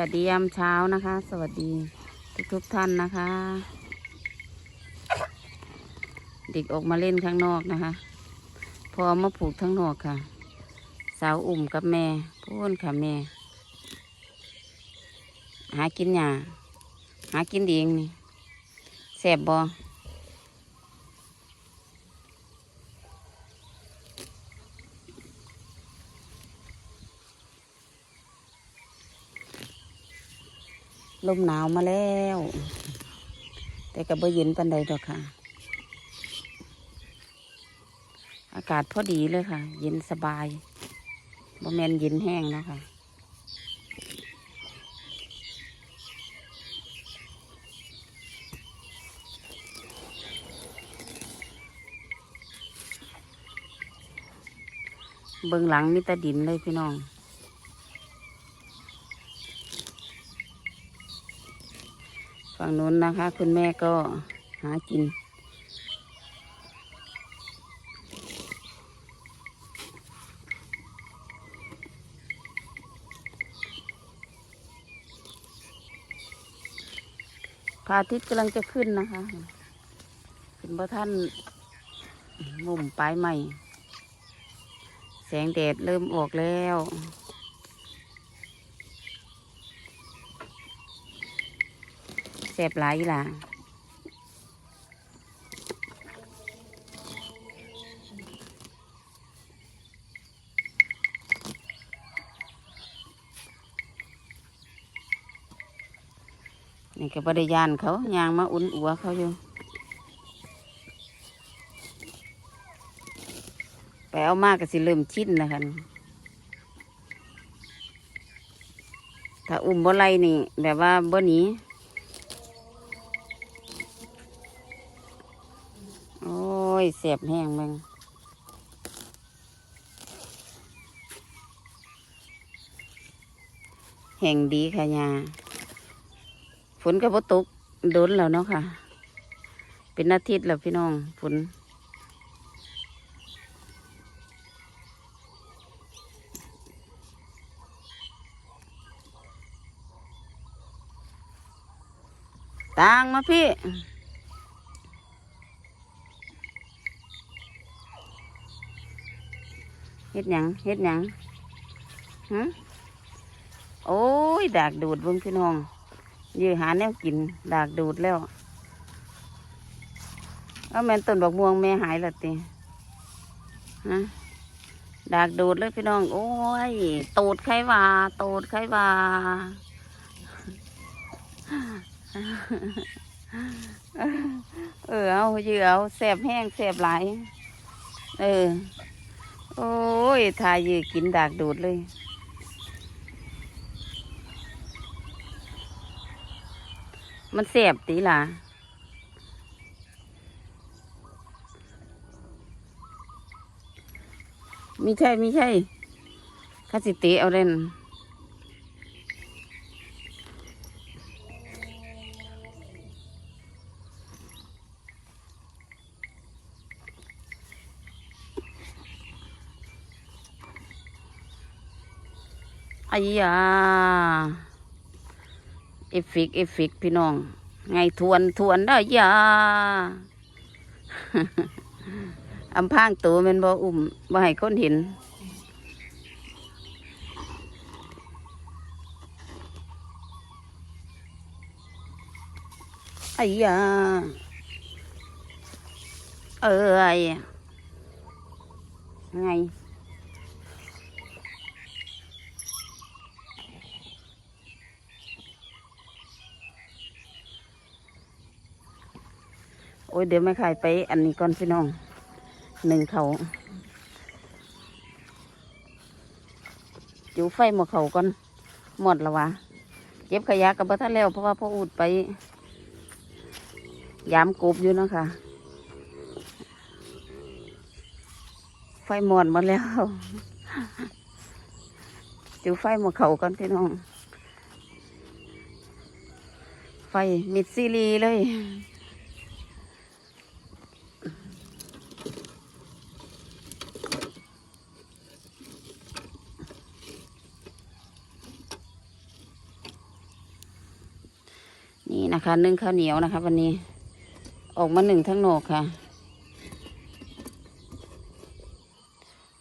วัสดียามเช้านะคะ สวัสดีทุกทุกท่านนะคะ เด็กออกมาเล่นข้างนอกนะคะ พอเอามาผูกทั้งนอกค่ะ สาวอุ่มกับแม่พูนค่ะแม่ หากินหยาหากินเองนี่แสบบอ ลมหนาวมาแล้ว แต่ก็บ่เย็นปันใดดอกค่ะ อากาศพอดีเลยค่ะ เย็นสบายบ่แมนเย็นแห้งนะคะเบื้องหลังมีแต่ดินเลยพี่น้อง ฝั่งนู้นนะคะ คุณแม่ก็หากิน พระอาทิตย์กำลังจะขึ้นนะคะ ขึ้นพระท่านงุ่มปลายใหม่ แสงแดดเริ่มออกแล้ว แสบหลายล่ะนี่ก็บริยานเขายางมาอุ่นอัวเขาอยู่ ไปเอามากก็สิเริ่มชินแล้วค่ะถ้าอุ้มบ่ไรนี่แบบว่าบ่หนี ยเสียบแห้งเบงแห่งดีค่ะยาฝนก็บ่ตกโดนแล้วเนาะค่ะ เป็นอาทิตย์แล้วพี่น้องฝนต่างมาพี่ เฮ็ดหยังเฮ็ดหยังฮะโอ้ยดากดูดเบิ่งพี่น้องยือหาแนวกิน ดากดูดแล้วเอาแม่นต้นบักม่วงแม่หายละติฮะดากดูดเลยพี่น้อง โอ้ยตูดใครว่าตูดใครว่าเออเอาเยือเอาแสบแห้งแสบไหลเออ โอ้ย ทายยือกินดากดูดเลย มันเสียบตีล่ะมีใช่มีใช่ข้าสิเตะเอาเล่น อายาเอฟฟิกเอฟฟิกพี่น้อง ไงทวนทวนได้ยาอำพางตัวมันบ่อุ่มบ่ให้คนเห็นอายาเอ้ยไง เดี๋ยวไม่ขายไป อันนี้ก่อนพี่น้องหนึ่งเขาจูไฟหมดเขาก่อนหมดแล้ววะเก็บขยะกับบัท่านแล้วเพราะว่าพ่ออูดไปยามกบอยู่นะคะ ไฟหมดหมดแล้ว จูไฟหมดเขาก่อนพี่น้อง ไฟมิดซีรีเลย โนี่นะคะ นึ่งข้าวเหนียวนะคะ วันนี้ ออกมาหนึ่งทั้งโหนกค่ะ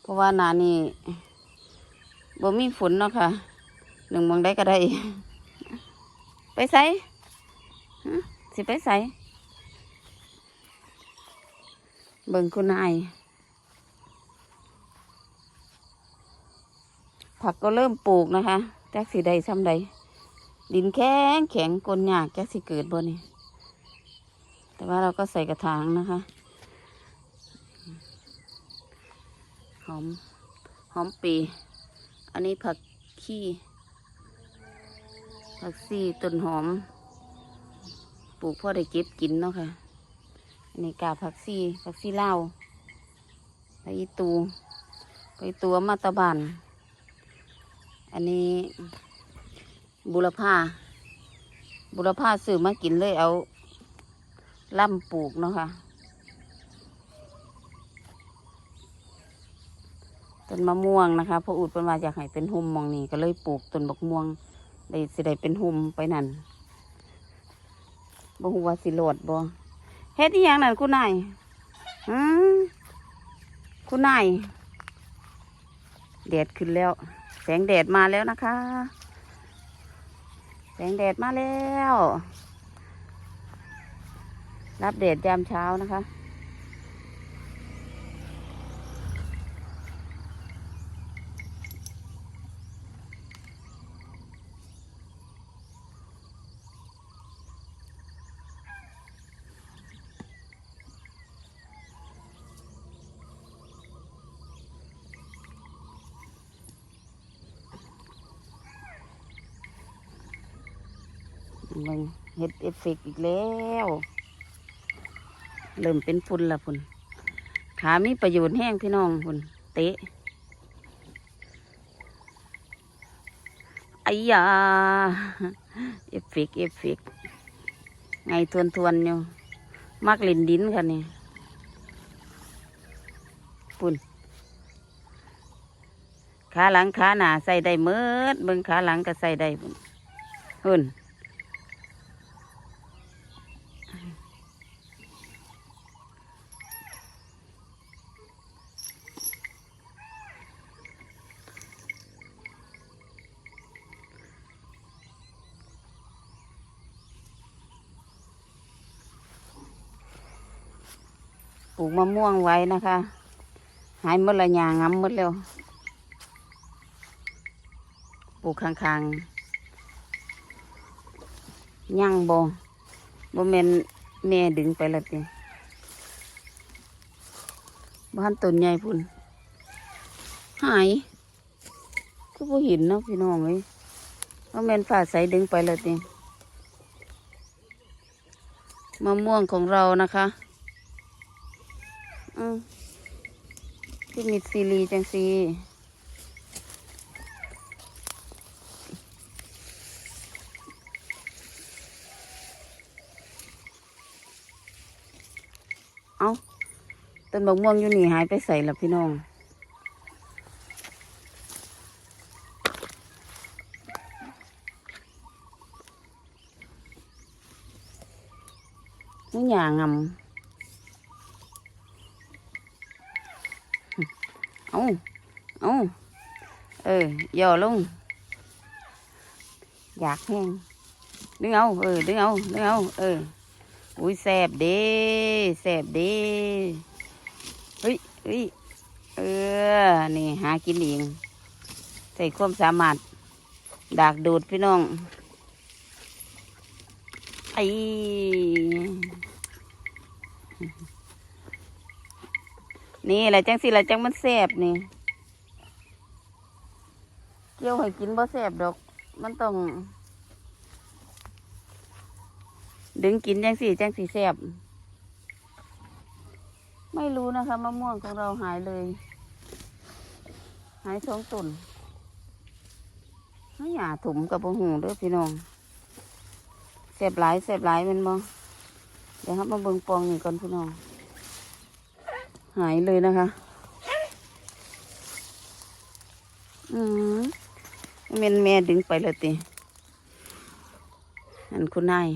เพราะว่านานี่บ่มีฝนเนาะค่ะ หนึ่งมองได้ก็ได้ ไปใส่ฮะสิไปใส่เบิ่งคุณนายผักก็เริ่มปลูกนะคะแจักสีใดซ้ำใด ดินแข็งแข็งกลนยากจักสิเกิดบนนี่แต่ว่าเราก็ใส่กระถางนะคะ หอม หอมปี อันนี้ผักขี้ผักซี่ต้นหอม ปลูกพ่อได้เก็บกินเนาะค่ะ อันนี้กาผักซี่ผักซี่ลาไปตู ไปตัวมาตะบันอันนี้ บุรพาบุรพาซื้อมากินเลยเอาล่ำปลูกเนาะค่ะต้นมะม่วงนะคะเพออุดเป็นว่าอยากให้เป็นหุ่มมองนี่ก็เลยปลูกต้นบักม่วงได้สิได้เป็นหุ่มไปนั่นบ่ฮู้ว่าสิโหลดบ่เฮ็ดอีหยังนั่นคุณนายหืมคุณนายแดดขึ้นแล้ว แสงแดดมาแล้วนะคะ แสงแดดมาแล้ว รับแดดยามเช้านะคะ มึงเฮ็ดเอฟเฟกต์อีกแล้ว เริ่มเป็นฝุ่นละพุ่นขามีประโยชน์แห้งพี่น้องพุ่นเตะไอ้ยาเอฟเฟกต์เอฟเฟกต์ไงทวนทวนอยู่มักเล่นดินค่ะนี่ปุ่นขาหลังขาหน้าใส่ได้เมิดเบิ่งขาหลังก็ใส่ได้พุ่น ลูกมะม่วงไว้นะคะ หายมดละหยางำหมดแล้วปลูกข้างๆย่างบ่บ่แม่นแม่ดึงไปละติบ้านต้นใหญ่พุ่น หายก็บ่เห็นเนาะพี่น้องเอ้ยว่าแม่นฝ่าใสดึงไปละติมะม่วงของเรานะคะ อืมที่มีซีรีจังซีเอาต้นบกม่วงอยู่นี่หายไปใส่ละพี่น้องนี่หยางำ เอาเอาเออย่อลง อยากแห้งดึงเอา เออ ดึงเอา ดึงเอา เออ อุ้ยแสบเด้แสบเด้เฮ้ยเฮ้ยเออ นี่หากินเองใส่ความสามารถ ดากดูดพี่น้องไอ้ นี่แหละจังสิละจังมันแสบนี่ เกี่ยวให้กินบ่แสบดอก มันต้อง ดึงกินจังสี่จังสี่แสบไม่รู้นะคะมะม่วงของเราหายเลย หายสองตุ่นไม่หยาถุมกับปหูด้วยพี่น้องแสบหลายแสบหลายมันบ่เดี๋ยวครับมาเบิ่งปองนี่ก่อนพี่น้อง หายเลยนะคะ อืมเมนแม่ดึงไปเลยตีอันคุณนาย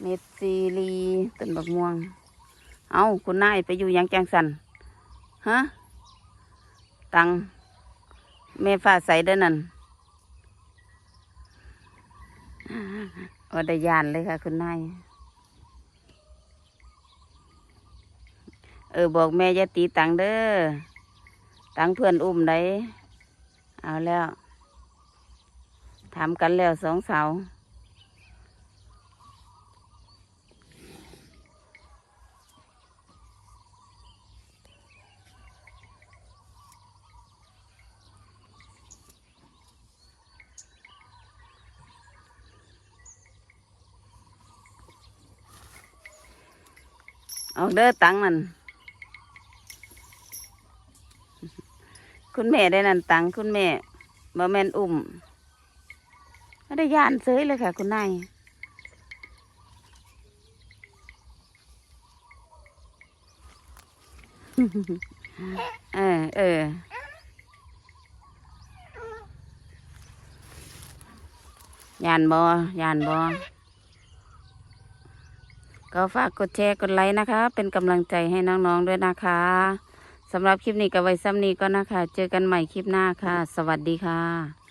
เม็ซีลีต้นบักม่วง เอาคุณนายไปอยู่ยังแจงสันฮะ ตัง แม่ฟ้าใสเด้อนั่นอดยานเลยค่ะ คุณนาย เออ บอกแม่อย่าตีตังเด้อ ตังเพื่อนอุ้มได้ เอาแล้ว ถามกันแล้วสองสาว เอาเด้อตังนั่นคุณแม่ได้นั่นตังคุณแม่บ่แมนอุ้มไม่ได้ย่านเซยเลยค่ะ คุณนายเออเออยานบอยานบอ ก็ฝากกดแชร์กดไลค์นะคะ เป็นกำลังใจให้น้องๆด้วยนะคะสำหรับคลิปนี้กับไว้ซ้ำนี้ก็นะคะ เจอกันใหม่คลิปหน้าค่ะ สวัสดีค่ะ